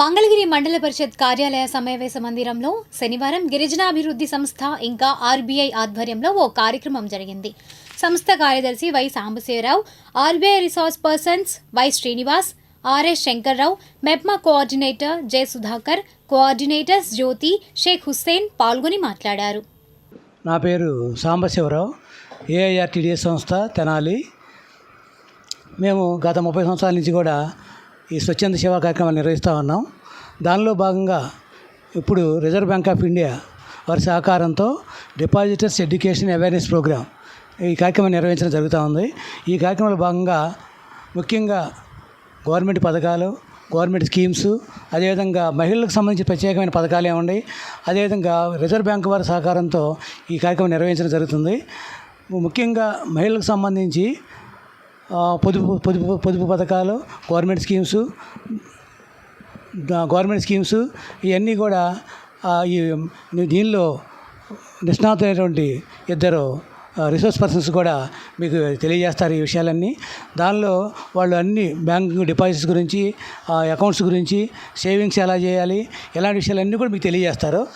మంగళగిరి మండల పరిషత్ కార్యాలయ సమావేశ మందిరంలో శనివారం గిరిజనాభివృద్ధి సంస్థ ఇంకా ఆర్బీఐ ఆధ్వర్యంలో ఓ కార్యక్రమం జరిగింది. సంస్థ కార్యదర్శి Y Sambasivarao RBI resource persons Y Srinivas RS Shankarrao MEPMA coordinator J Sudhakar coordinators Jyothi Shaik Hussain పాల్గొని మాట్లాడారు. నా పేరు సాంబశివరావు ఏఐఆర్టీడీఎస్ సంస్థ తెనాలి. మేము గత ముప్పై సంవత్సరాల నుంచి కూడా ఈ స్వచ్ఛంద సేవా కార్యక్రమాన్ని నిర్వహిస్తూ ఉన్నాం. దానిలో భాగంగా ఇప్పుడు రిజర్వ్ బ్యాంక్ ఆఫ్ ఇండియా వారి సహకారంతో డిపాజిటర్స్ ఎడ్యుకేషన్ అవేర్నెస్ ప్రోగ్రామ్ ఈ కార్యక్రమం నిర్వహించడం జరుగుతూ ఉంది. ఈ కార్యక్రమంలో భాగంగా ముఖ్యంగా గవర్నమెంట్ పథకాలు గవర్నమెంట్ స్కీమ్స్ అదేవిధంగా మహిళలకు సంబంధించి ప్రత్యేకమైన పథకాలు ఏముండయి అదేవిధంగా రిజర్వ్ బ్యాంక్ వారి సహకారంతో ఈ కార్యక్రమం నిర్వహించడం జరుగుతుంది. ముఖ్యంగా మహిళలకు సంబంధించి పొదుపు పొదుపు పొదుపు పథకాలు గవర్నమెంట్ స్కీమ్స్ గవర్నమెంట్ స్కీమ్స్ ఇవన్నీ కూడా ఈ దీనిలో నిష్ణాతులైనటువంటి ఇద్దరు రిసోర్స్ పర్సన్స్ కూడా మీకు తెలియజేస్తారు ఈ విషయాలన్నీ. దానిలో వాళ్ళు అన్ని బ్యాంక్ డిపాజిట్స్ గురించి అకౌంట్స్ గురించి సేవింగ్స్ ఎలా చేయాలి ఇలాంటి విషయాలన్నీ కూడా మీకు తెలియజేస్తారు.